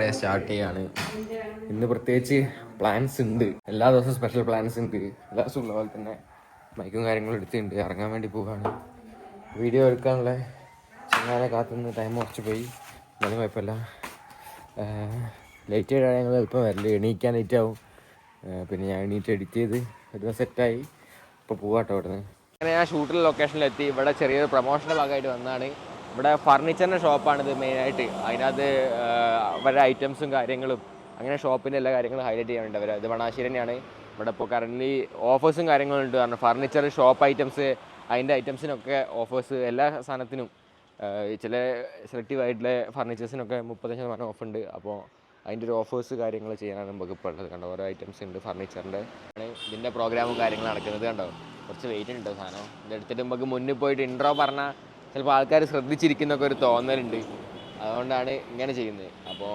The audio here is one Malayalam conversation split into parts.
സാറ്റർഡേ സ്റ്റാർട്ട് ചെയ്യാണ്. ഇന്ന് പ്രത്യേകിച്ച് പ്ലാൻസ് ഉണ്ട്. എല്ലാ ദിവസവും സ്പെഷ്യൽ പ്ലാൻസ് ഉണ്ട്. എല്ലാ ദിവസവും ഉള്ള പോലെ തന്നെ മൈക്കും കാര്യങ്ങളും എടുത്തിട്ടുണ്ട്. ഇറങ്ങാൻ വേണ്ടി പോവുകയാണ് വീഡിയോ എടുക്കാനുള്ള ചങ്ങാനെ കാത്തുനിന്ന് ടൈം കുറച്ച് പോയി. എന്നാലും കുഴപ്പമില്ല. ലേറ്റ് ആയിട്ടാണ് ഞങ്ങൾ എളുപ്പം വരൽ. എണീക്കാൻ ലേറ്റ് ആവും. പിന്നെ ഞാൻ എണീറ്റ് എഡിറ്റ് ചെയ്ത് ഒരു സെറ്റായി ഇപ്പോൾ പോവാട്ടോ നിന്ന് അങ്ങനെ ഞാൻ ഷൂട്ടിലെ ലൊക്കേഷനിലെത്തി ഇവിടെ ചെറിയൊരു പ്രൊമോഷന്റെ ഭാഗമായിട്ട് വന്നതാണ്. ഇവിടെ ഫർണിച്ചറിന്റെ ഷോപ്പാണിത് മെയിനായിട്ട് അതിനകത്ത് അവരുടെ ഐറ്റംസും കാര്യങ്ങളും അങ്ങനെ ഷോപ്പിന്റെ എല്ലാ കാര്യങ്ങളും ഹൈലൈറ്റ് ചെയ്യാനുണ്ട് അവർ ഇത് വണാശ്ശേരി തന്നെയാണ്. ഇവിടെ ഇപ്പോൾ കറന്റ് ഓഫേഴ്സും കാര്യങ്ങളും ഉണ്ട്. കാരണം ഫർണിച്ചർ ഷോപ്പ് ഐറ്റംസ് അതിന്റെ ഐറ്റംസിനൊക്കെ ഓഫേഴ്സ് എല്ലാ സാധനത്തിനും ചില സെലക്റ്റീവ് ആയിട്ടുള്ള ഫർണിച്ചേഴ്സിനൊക്കെ മുപ്പത്തഞ്ച് ശതമാനം ഓഫ് ഉണ്ട്. അപ്പോൾ അതിന്റെ ഒരു ഓഫേഴ്സ് കാര്യങ്ങൾ ചെയ്യാനാണ് നമുക്ക് ഇപ്പോൾ ഉള്ളത് കണ്ടോ ഓരോ ഐറ്റംസ് ഉണ്ട് ഫർണിച്ചറിന്റെ ഇതിന്റെ പ്രോഗ്രാമും കാര്യങ്ങളും നടക്കുന്നത് കണ്ടോ. കുറച്ച് വെയിറ്റ് ഉണ്ട് സാധനം. ഇതെടുത്തിട്ട് നമുക്ക് മുന്നിൽ പോയിട്ട് ഇൻട്രോ പറഞ്ഞാൽ ചിലപ്പോൾ ആൾക്കാർ ശ്രദ്ധിച്ചിരിക്കുന്നൊക്കെ ഒരു തോന്നലുണ്ട്. അതുകൊണ്ടാണ് ഇങ്ങനെ ചെയ്യുന്നത്. അപ്പോൾ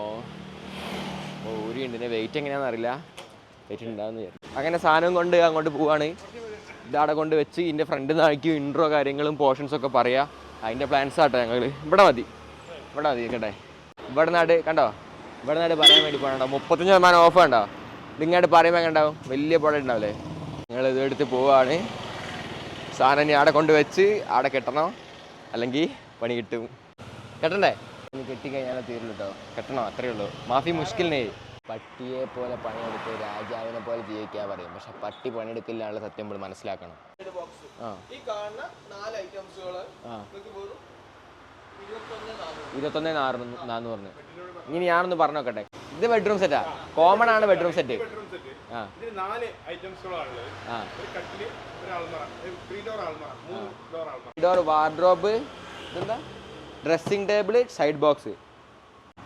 ഊരി ഉണ്ട് വെയിറ്റ് എങ്ങനെയാണെന്ന് അറിയില്ല. വെയിറ്റ് ഉണ്ടാകുന്ന അങ്ങനെ സാധനം കൊണ്ട് അങ്ങോട്ട് പോവാണ്. ഇതാടെ കൊണ്ട് വെച്ച് ഇതിന്റെ ഫ്രണ്ട് നാണിക്കും ഇൻട്രോ കാര്യങ്ങളും പോർഷൻസൊക്കെ പറയാം. അതിന്റെ പ്ലാൻസ് ആട്ടോ ഞങ്ങൾ ഇവിടെ മതി. ഇവിടെ മതി കേട്ടെ ഇവിടെ നാട് കണ്ടോ? ഇവിടെ നാട് പറയാൻ വേണ്ടി പോകണ്ടോ മുപ്പത്തഞ്ച് ശതമാനം ഓഫ് ഉണ്ടോ ഇതിങ്ങോട്ട് പറയുമ്പോൾ ഉണ്ടാവും? വലിയ പുഴ ഉണ്ടാവില്ലേ? ഞങ്ങൾ ഇത് എടുത്ത് പോവാണ്. സാധനം ഇനി അവിടെ കൊണ്ട് വെച്ച് അവിടെ കെട്ടണം. അല്ലെങ്കിൽ പണി കിട്ടും. കെട്ടണ്ടേ? കെട്ടിക്കഴിഞ്ഞാൽ തീരുള്ളൂ കേട്ടോ കെട്ടണോ? അത്രേ ഉള്ളൂ. മാഫി മുഷ്കിലിനെ. പട്ടിയെ പോലെ പണിയെടുത്ത് രാജാവിനെ പോലെ ജീവിക്കാൻ പറയും. പക്ഷെ പട്ടി പണിയെടുക്കില്ലാനുള്ള സത്യം നമ്മൾ മനസ്സിലാക്കണം. ഇരുപത്തൊന്ന് പറഞ്ഞു ഇനി ഞാനൊന്ന് പറഞ്ഞു നോക്കട്ടെ ഇത് ബെഡ്റൂം സെറ്റാ കോമൺ ആണ് ബെഡ്റൂം സെറ്റ് ആ. ഡോർ വാർഡ്രോബ് ഇതെന്താ? Dressing table side box.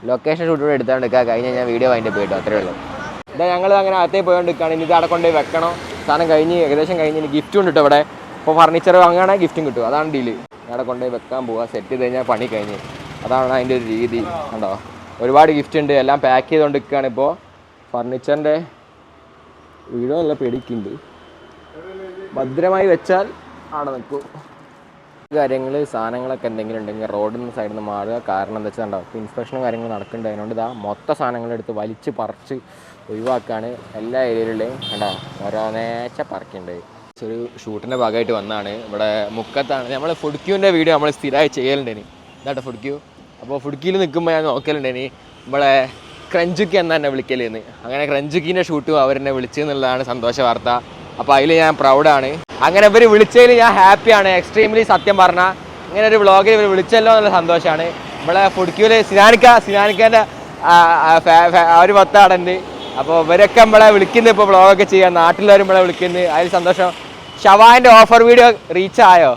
Location shoot കൂടെ എടുത്താണ്ട് നിൽക്കുക. കഴിഞ്ഞ് ഞാൻ വീഡിയോ അതിന്റെ പോയിട്ടോ അത്രേ ഉള്ളൂ. ഇതാ ഞങ്ങൾ അങ്ങനെ അകത്തേ പോയോണ്ട് നിൽക്കുകയാണ് ഇനി ഇത് അവിടെ കൊണ്ടുപോയി വെക്കണം. സാധനം കഴിഞ്ഞ് ഏകദേശം കഴിഞ്ഞ് ഇനി ഗിഫ്റ്റും ഉണ്ട് കേട്ടോ ഇവിടെ. ഇപ്പോൾ ഫർണിച്ചർ വാങ്ങുകയാണെങ്കിൽ ഗിഫ്റ്റും കിട്ടും. അതാണ് ഡീൽ അവിടെ കൊണ്ടുപോയി വെക്കാൻ പോവുക സെറ്റ് ചെയ്ത് കഴിഞ്ഞാൽ പണി കഴിഞ്ഞ്. അതാണ് അതിന്റെ ഒരു രീതി. കണ്ടോ? ഒരുപാട് ഗിഫ്റ്റ് ഉണ്ട്. എല്ലാം പാക്ക് ചെയ്തുകൊണ്ട് നിൽക്കുകയാണ് ഇപ്പോൾ ഫർണിച്ചറിന്റെ വീടും നല്ല പേടിക്കുന്നുണ്ട് ഭദ്രമായി വെച്ചാൽ ആണ് നിൽക്കും. കാര്യങ്ങൾ സാധനങ്ങളൊക്കെ എന്തെങ്കിലും ഉണ്ടെങ്കിൽ റോഡിൽ നിന്ന് സൈഡിൽ നിന്ന് മാറുക. കാരണം എന്താ വെച്ചാൽ ഉണ്ടാവും ഇൻസ്പെക്ഷനും കാര്യങ്ങൾ നടക്കുന്നുണ്ട്. അതിനോണ്ട് ഇതാ മൊത്ത സാധനങ്ങളെടുത്ത് വലിച്ച് പറിച്ച് ഒഴിവാക്കാണ് എല്ലാ ഏരിയയിലെയും കണ്ടോ? ഓരോന്നേച്ച പറക്കുന്നുണ്ട് ഒരു ഷൂട്ടിന്റെ ഭാഗമായിട്ട് വന്നാണ്. ഇവിടെ മുക്കത്താണ്. നമ്മൾ ഫുഡ്ക്യൂവിന്റെ വീഡിയോ നമ്മൾ സ്ഥിരമായി ചെയ്യലുണ്ടേനി ഇതാട്ടോ ഫുഡ്ക്യൂ. അപ്പോൾ ഫുഡ്ക്യൂയിൽ നിൽക്കുമ്പോൾ ഞാൻ നോക്കലുണ്ടേനി നമ്മളെ ക്രഞ്ചുക്കി എന്നാ എന്നെ വിളിക്കലേന്ന് അങ്ങനെ ക്രഞ്ചുക്കീന്റെ ഷൂട്ടും അവരെന്നെ വിളിച്ചു എന്നുള്ളതാണ് സന്തോഷ വാർത്ത. അപ്പോൾ അതിൽ ഞാൻ പ്രൗഡാണ് അങ്ങനെ ഇവർ വിളിച്ചതിൽ ഞാൻ ഹാപ്പിയാണ്. എക്സ്ട്രീംലി സത്യം പറഞ്ഞാൽ ഇങ്ങനെ ഒരു വ്ളോഗിൽ ഇവർ വിളിച്ചല്ലോ എന്നുള്ള സന്തോഷമാണ് നമ്മളെ ഫുഡ് ക്യൂൽ സിനാനിക്ക സിനാനിക്കേന്റെ ഒരു പത്താടുണ്ട് അപ്പോൾ ഇവരൊക്കെ നമ്മളെ വിളിക്കുന്നത് ഇപ്പോൾ വ്ളോഗൊക്കെ ചെയ്യാൻ നാട്ടിലുള്ളവരും നമ്മളെ വിളിക്കുന്നത് അതിൽ സന്തോഷം. ഷവാന്റെ ഓഫർ വീഡിയോ റീച്ച് ആയോ?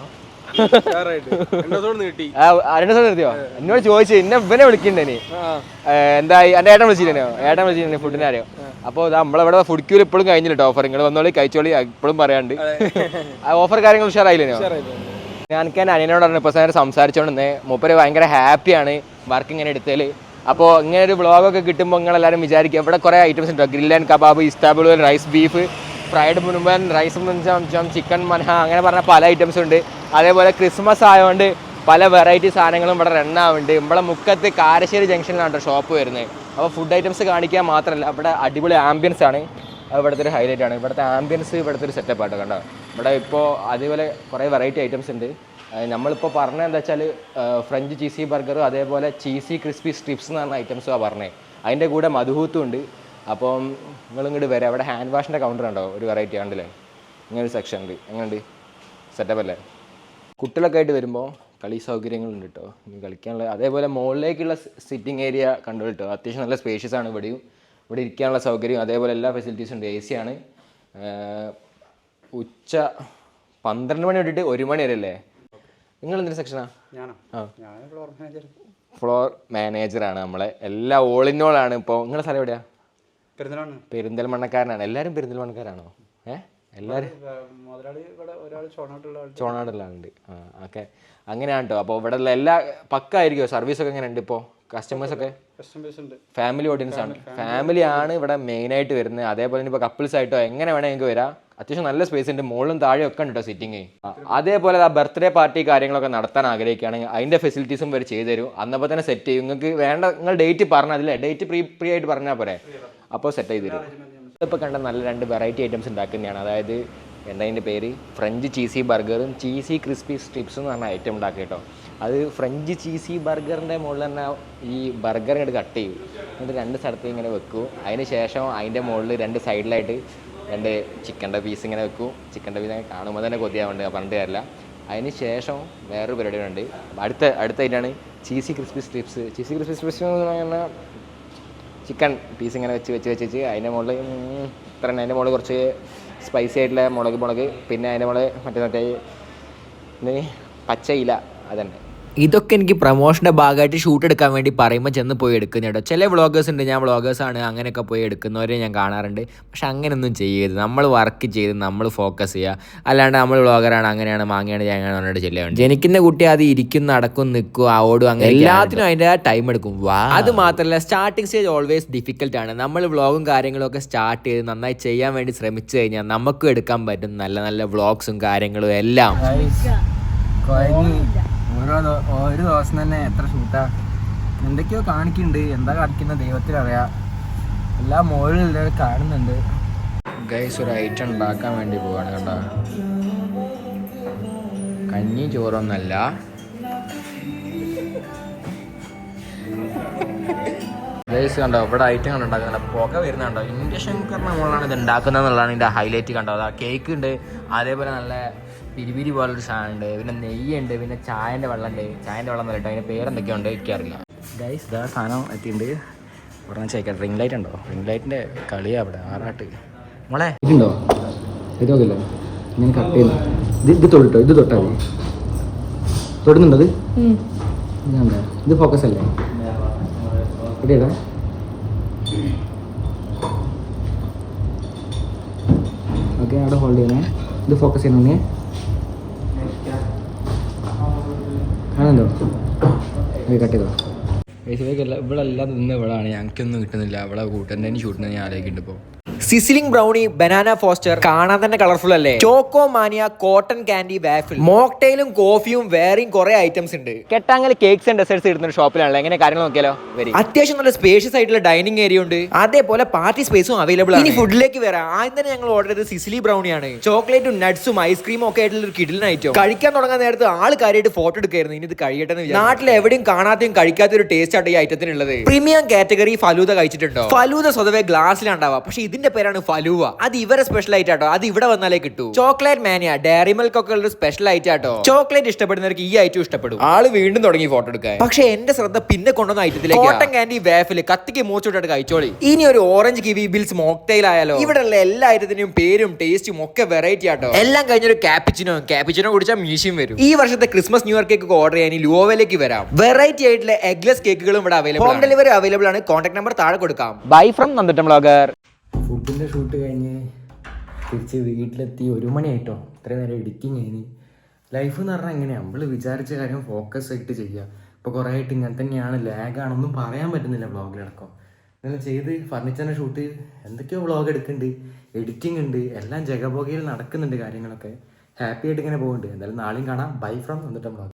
നീട്ടി ആ, രണ്ട് ദിവസം നിർത്തിയോ എന്നോട് ചോദിച്ചു എന്നെ ഇവനെ വിളിക്കണ്ടേ എന്തായി? എന്റെ ഏട്ടൻ വിളിച്ചിരുന്നോ? ഏട്ടൻ വിളിച്ചിരുന്നു? ഫുഡിനെ അറിയോ അപ്പോൾ നമ്മളിവിടെ ഫുഡ് ക്യൂർ ഇപ്പോഴും കഴിഞ്ഞില്ല ഓഫർ നിങ്ങൾ വന്നോളി കഴിച്ചോളി ഇപ്പോഴും പറയാണ്ട്. ഓഫർ കാര്യങ്ങൾ ഉഷാറായില്ലേ ഞാൻ എനിക്ക് എന്റെ അനിയനോടാണ് ഇപ്പോൾ സാറ് സംസാരിച്ചുകൊണ്ടിരുന്നത് മൂപ്പര് ഭയങ്കര ഹാപ്പിയാണ് വർക്ക് ഇങ്ങനെ എടുത്തതിൽ അപ്പോൾ ഇങ്ങനെ ഒരു വ്ളോഗൊക്കെ കിട്ടുമ്പോൾ നിങ്ങൾ എല്ലാവരും വിചാരിക്കുക ഇവിടെ കുറേ ഐറ്റംസ് ഉണ്ട്? ഗ്രിൽ ആൻഡ് കബാബ് ഇസ്താബിൾ റൈസ് ബീഫ് ഫ്രൈഡ് മുൻപൻ റൈസ് മുൻചം ചിക്കൻ മൻഹ അങ്ങനെ പറഞ്ഞ പല ഐറ്റംസ് ഉണ്ട്. അതേപോലെ ക്രിസ്മസ് ആയതുകൊണ്ട് പല വെറൈറ്റി സാധനങ്ങളും ഇവിടെ റണ്ണാവുന്നുണ്ട് നമ്മളെ മുക്കത്ത് കാരശ്ശേരി ജംഗ്ഷനിലാണ് ഷോപ്പ് വരുന്നത് അപ്പോൾ ഫുഡ് ഐറ്റംസ് കാണിക്കാൻ മാത്രമല്ല ഇവിടെ അടിപൊളി ആംബിയൻസ് ആണ്. ഇവിടുത്തെ ഒരു ഹൈലൈറ്റ് ആണ്. ഇവിടുത്തെ ആംബിയൻസ് ഇവിടുത്തെ ഒരു സെറ്റപ്പ് ആട്ടോ കണ്ടോ? ഇവിടെ ഇപ്പോൾ അതേപോലെ കുറേ വെറൈറ്റി ഐറ്റംസ് ഉണ്ട്. നമ്മളിപ്പോൾ പറഞ്ഞത് എന്താ വെച്ചാൽ ഫ്രഞ്ച് ചീസി ബർഗർ അതേപോലെ ചീസി ക്രിസ്പി സ്ട്രിപ്സ് എന്ന് പറഞ്ഞ ഐറ്റംസുമാണ് പറഞ്ഞത് അതിന്റെ കൂടെ മധുഹൂത്തും ഉണ്ട്. അപ്പം നിങ്ങൾ ഇങ്ങോട്ട് വരാം. അവിടെ ഹാൻഡ് വാഷിന്റെ കൗണ്ടർ ഉണ്ടോ? ഒരു വെറൈറ്റി കണ്ടില്ലേ ഇങ്ങനെ ഒരു സെക്ഷൻ ഉണ്ട്. എങ്ങനെയുണ്ട്? സെറ്റപ്പ് അല്ലേ? കുട്ടികളൊക്കെ ആയിട്ട് വരുമ്പോൾ കളി സൗകര്യങ്ങളുണ്ട് കേട്ടോ കളിക്കാനുള്ള അതേപോലെ മുകളിലേക്കുള്ള സിറ്റിംഗ് ഏരിയ കണ്ടു കേട്ടോ അത്യാവശ്യം നല്ല സ്പേഷ്യസ് ആണ് ഇവിടെയും. ഇവിടെ ഇരിക്കാനുള്ള സൗകര്യം അതേപോലെ എല്ലാ ഫെസിലിറ്റീസും ഉണ്ട്. എ സി ആണ്. ഉച്ച പന്ത്രണ്ട് മണി തൊട്ടിട്ട് ഒരു മണി വരെ അല്ലേ? നിങ്ങൾ എന്തിന്റെ സെക്ഷനാ ഫ്ലോർ മാനേജർ ഫ്ലോർ മാനേജറാണ് നമ്മളെ. എല്ലാ ഓൾ ഇൻ ഓൾ ആണ് ഇപ്പോൾ നിങ്ങളുടെ സ്ഥലം എവിടെയാ? പെരിന്തൽമണ്ണക്കാരനാണ്. എല്ലാവരും പെരിന്തൽമണ്ണക്കാരാണോ? ഏ? എല്ലാവരും ചോണാടുള്ള ആളുണ്ട് ആ ഓക്കെ. അങ്ങനെയാണ് കേട്ടോ അപ്പോൾ ഇവിടെ ഉള്ള എല്ലാ പക്ക ആയിരിക്കുമോ സർവീസൊക്കെ എങ്ങനെ ഉണ്ട്. ഇപ്പോൾ കസ്റ്റമേഴ്സ് ഒക്കെ ഫാമിലി ഓഡിയൻസ് ആണ് ഫാമിലി ആണ് ഇവിടെ മെയിൻ ആയിട്ട് വരുന്നത്. അതേപോലെ ഇപ്പോൾ കപ്പിൾസ് ആയിട്ടോ എങ്ങനെ വേണമെങ്കിൽ വരാം. അത്യാവശ്യം നല്ല സ്പേസ് ഉണ്ട്. മുകളിലും താഴെ ഒക്കെ ഉണ്ട് കേട്ടോ സിറ്റിംഗ് അതേപോലെ ആ ബർത്ത്ഡേ പാർട്ടി കാര്യങ്ങളൊക്കെ നടത്താൻ ആഗ്രഹിക്കുകയാണെങ്കിൽ അതിന്റെ ഫെസിലിറ്റീസും വരെ ചെയ്തു തരും. അന്നപ്പോൾ തന്നെ സെറ്റ് ചെയ്യും. നിങ്ങൾക്ക് വേണ്ട നിങ്ങൾ ഡേറ്റ് പറഞ്ഞാൽ ഡേറ്റ് പ്രീ? പ്രീ ആയിട്ട് പറഞ്ഞാൽ പോരെ അപ്പോൾ സെറ്റ് ചെയ്ത് തരും. ഇപ്പോൾ കണ്ട നല്ല രണ്ട് വെറൈറ്റി ഐറ്റംസ് ഉണ്ടാക്കുന്നതാണ്. അതായത് എന്താ അതിന്റെ പേര്? ഫ്രഞ്ച് ചീസി ബർഗറും ചീസി ക്രിസ്പി സ്ട്രിപ്സ് എന്ന് പറഞ്ഞ ഐറ്റം ഉണ്ടാക്കി കേട്ടോ. അത് ഫ്രഞ്ച് ചീസി ബർഗറിന്റെ മുകളിൽ തന്നെ ഈ ബർഗർ ഇങ്ങോട്ട് കട്ട് ചെയ്യും. എന്നിട്ട് രണ്ട് സ്ഥലത്ത് ഇങ്ങനെ വെക്കും. അതിന് ശേഷം അതിന്റെ മുകളിൽ രണ്ട് സൈഡിലായിട്ട് രണ്ട് ചിക്കന്റെ പീസ് ഇങ്ങനെ വെക്കും. ചിക്കന്റെ പീസ് അങ്ങനെ കാണുമ്പോൾ തന്നെ കൊതിയാവുണ്ട്. പറഞ്ഞിട്ട് തരില്ല അതിന് ശേഷം വേറൊരു പരിപാടിയുണ്ട് അടുത്ത അടുത്ത അടുത്തായിട്ടാണ് cheesy crispy strips cheesy crispy strips എന്ന് പറഞ്ഞാൽ ചിക്കൻ പീസ് ഇങ്ങനെ വെച്ച് വെച്ച് വെച്ച് വെച്ച്. അതിന്റെ മുകളിൽ ഇത്ര അതിന്റെ മുകളിൽ കുറച്ച് സ്പൈസി ആയിട്ടുള്ള മുളക് മുളക്. പിന്നെ അതിന്റെ മുകളിൽ മറ്റേ മറ്റേ പച്ച ഇല. അതന്നെ. ഇതൊക്കെ എനിക്ക് പ്രൊമോഷന്റെ ഭാഗമായിട്ട് ഷൂട്ട് എടുക്കാൻ വേണ്ടി പറയുമ്പോൾ ചെന്ന് പോയി എടുക്കുന്ന കേട്ടോ. ചില വ്ളോഗേഴ്സ് ഉണ്ട് ഞാൻ വ്ളോഗേഴ്സാണ് അങ്ങനെയൊക്കെ പോയി എടുക്കുന്നവരെ ഞാൻ കാണാറുണ്ട്. പക്ഷെ അങ്ങനെയൊന്നും ചെയ്യരുത്. നമ്മൾ വർക്ക് ചെയ്ത് നമ്മൾ ഫോക്കസ് ചെയ്യുക അല്ലാണ്ട് നമ്മൾ വ്ളോഗറാണ് അങ്ങനെയാണ് മാങ്ങയാണ് ഞാനാണ് പറഞ്ഞിട്ട് ചെല്ലുകയാണ്. ജനിക്കുന്ന കുട്ടി അത് ഇരിക്കും നടക്കും നിൽക്കും ആ ഓടും അങ്ങനെ എല്ലാത്തിനും അതിന്റെ ടൈം എടുക്കും. അത് മാത്രമല്ല സ്റ്റാർട്ടിങ് സ്റ്റേജ് ഓൾവേസ് ഡിഫിക്കൽട്ട് ആണ്. നമ്മൾ വ്ളോഗും കാര്യങ്ങളും ഒക്കെ സ്റ്റാർട്ട് ചെയ്ത് നന്നായി ചെയ്യാൻ വേണ്ടി ശ്രമിച്ചു കഴിഞ്ഞാൽ നമുക്കും എടുക്കാൻ പറ്റും നല്ല നല്ല വ്ളോഗ്സും കാര്യങ്ങളും എല്ലാം. ഓരോ ഒരു ദിവസം തന്നെ എത്ര ഷൂട്ടാ എന്തൊക്കെയോ കാണിക്കുന്നുണ്ട്. എന്താ കാണിക്കുന്ന ദൈവത്തിനറിയാം എല്ലാ മുകളിൽ കാണുന്നുണ്ട്. ഗൈസ് ഒരു ഐറ്റം ഉണ്ടാക്കാൻ വേണ്ടി പോവാണ് കണ്ടോ കഞ്ഞി ചോറൊന്നല്ല. ഗൈസ് കണ്ടോ ഇവിടെ ഐറ്റം കണ്ടോ ഉണ്ടാക്കുന്നുണ്ട് പുക വരുന്നുണ്ടോ ഇൻഡക്ഷൻ കുക്കറിന് മുകളിലാണ് ഇത് ഉണ്ടാക്കുന്നത് എന്നുള്ളതാണ് ഇതിന്റെ ഹൈലൈറ്റ് കണ്ടോ? അതാ കേക്ക് ഉണ്ട്. അതേപോലെ നല്ല പിരിപിരി പോലൊരു സാധനം ഉണ്ട് പിന്നെ നെയ്യുണ്ട് പിന്നെ ചായന്റെ വെള്ളം ഉണ്ട് ചായന്റെ വെള്ളം എന്ന് അതിന്റെ പേരെന്തൊക്കെയോ ഉണ്ട് എനിക്കറിയില്ല. ഗൈസ് ഇതാ സാധനം എത്തിയിട്ടുണ്ട്. പറഞ്ഞാൽ ചോദിക്കാം റിംഗ് ലൈറ്റ് ഉണ്ടോ? റിംഗ് ലൈറ്റിന്റെ കളിയാ അവിടെ ആറാട്ട്. മോളെ. ഇതുണ്ടോ? ഇതൊക്കെ ഇങ്ങനെ കട്ട് ചെയ്യുന്നു ഇത് ഇത് തൊട്ടോ ഇത് തൊട്ടാ മതി. തൊടുന്നുണ്ടോ ഇത്? ഇത് ഫോക്കസ് അല്ലേ? എവിടെയാടാ ഓക്കെ അവിടെ ഹോൾഡ് ചെയ്യണേ. ഇത് ഫോക്കസ് ചെയ്യണേ ആണെന്തോ കട്ട് ഇവിടെ എല്ലാം നിന്ന് ഇവിടെയാണ് ഞങ്ങൾക്കൊന്നും കിട്ടുന്നില്ല. ഇവിടെ കൂട്ടുന്നതിന് ഷൂട്ടിന് ഞാൻ ആലോചിക്കുന്നുണ്ട് ഇപ്പോൾ സിസിലിംഗ് ബ്രൗണി ബനാന ഫോസ്റ്റർ കാണാൻ തന്നെ കളർഫുൾ അല്ലേ? Choco mania cotton candy waffle. മോക്ടെയിലും കോഫിയും വേറെയും കുറെ ഐറ്റംസ് ഉണ്ട്. കെട്ടാങ്ങൽ കേക്ക്സ് ആൻഡ് ഡെസേർട്സ് കിട്ടുന്ന ഒരു ഷോപ്പിലാണല്ലോ. എങ്ങനെ കാര്യങ്ങൾ നോക്കിയാലോ? വരി. അത്യാവശ്യം നല്ല സ്പേഷ്യസ് ആയിട്ടുള്ള ഡൈനിങ് ഏരിയ ഉണ്ട്. അതേപോലെ പാർട്ടി സ്പേസും അവൈലബിൾ ആണ്. ഇനി ഫുഡിലേക്ക് വരാം. ആദ്യം തന്നെ ഞങ്ങൾ ഓർഡർ ചെയ്തത് സിസിലി ബ്രൗണിയാണ്. ചോക്ലേറ്റും നട്ട്സും ഐസ്ക്രീമും ഒക്കെ ആയിട്ടുള്ള ഒരു കിഡിലിന് ഐറ്റം കഴിക്കാൻ തുടങ്ങാൻ നേരത്ത് ആൾ കാര്യമായിട്ട് ഫോട്ടോ എടുക്കായിരുന്നു. ഇനി ഇത് കഴിയട്ടെ എന്ന് നാട്ടിൽ എവിടെയും കാണാത്തെയും കഴിക്കാത്ത ഒരു ടേസ്റ്റ് ആയിട്ട് ഈ ഐറ്റത്തിനുള്ളത് പ്രീമിയം കാറ്റഗറി ഫലൂദ കഴിച്ചിട്ടുണ്ടോ? ഫലൂദ സ്വതവേ ഗ്ലാസ്സിലുണ്ടാവുക പക്ഷെ ഇതിന്റെ പേരാണ് ഫലൂവ. അത് ഇവരെ സ്പെഷ്യൽ ആയിട്ട് ആട്ടോ അത് ഇവിടെ വന്നാലേ കിട്ടൂ. ചോക്ലേറ്റ് മാനിയ ഡയറി മിൽക്ക് ഒക്കെ ഉള്ള സ്പെഷ്യൽ ആയിട്ട് ആട്ടോ ചോക്ലേറ്റ് ഇഷ്ടപ്പെടുന്നവർക്ക് ഈ ഐറ്റം ഇഷ്ടപ്പെടും. ആൾ വീണ്ടും തുടങ്ങി ഫോട്ടോ എടുക്കാൻ. പക്ഷെ എന്റെ ശ്രദ്ധ പിന്നെ കൊണ്ടുവന്ന ഐറ്റത്തിലേക്ക് കോട്ടൺ കാൻഡി വേഫിൽ കത്തിക്ക് മൂച്ചോട്ടായിട്ട് കഴിച്ചോളി. ഇനി ഒരു ഓറഞ്ച് കിവി ബിൽസ് മോക്ടെയിൽ ആയാലോ? ഇവിടെ ഉള്ള എല്ലാ ഐറ്റത്തിന്റെയും പേരും ടേസ്റ്റും ഒക്കെ വെറൈറ്റി ആട്ടോ. എല്ലാം കഴിഞ്ഞൊരു കാപ്പിച്ചിനോ കാപ്പിച്ചിനോ കുടിച്ചാൽ മ്യൂസിയം വരും. ഈ വർഷത്തെ Christmas new year cake order ചെയ്യാൻ ലുവോവയിലേക്ക് വരാം. വെറൈറ്റി ആയിട്ടുള്ള എഗ്ലെസ് കേക്കുകളും ഇവിടെ അവൈലബിൾ ഹോം ഡെലിവറി അവൈലബിൾ ആണ്. കോൺടാക്ട് നമ്പർ താഴെ കൊടുക്കാം. ബൈ ഫ്രം നന്ദിട്ടം ബ്ലോഗർ ഫുഡിന്റെ ഷൂട്ട് കഴിഞ്ഞ് തിരിച്ച് വീട്ടിലെത്തി. ഒരു മണിയായിട്ടോ? ഇത്രയും നേരം എഡിറ്റിങ് കഴിഞ്ഞ് ലൈഫ് എന്ന് പറഞ്ഞാൽ എങ്ങനെയാണ് നമ്മൾ വിചാരിച്ച കാര്യം ഫോക്കസ് ആയിട്ട് ചെയ്യുക ഇപ്പോൾ കുറേ ആയിട്ട് ഇങ്ങനെ തന്നെയാണ്. ലാഗാണൊന്നും പറയാൻ പറ്റുന്നില്ല വ്ളോഗിലടക്കം. ഇങ്ങനെ ചെയ്ത് ഫർണിച്ചറിന്റെ ഷൂട്ട് എന്തൊക്കെയോ വ്ളോഗ് എടുക്കുന്നുണ്ട് എഡിറ്റിംഗ് ഉണ്ട്. എല്ലാം ജഗബോഗയിൽ നടക്കുന്നുണ്ട് കാര്യങ്ങളൊക്കെ. ഹാപ്പി ആയിട്ട് ഇങ്ങനെ പോകുന്നുണ്ട് എന്തായാലും നാളെയും കാണാം. ബൈ ഫ്രം എന്നിട്ട് വ്ളോഗ്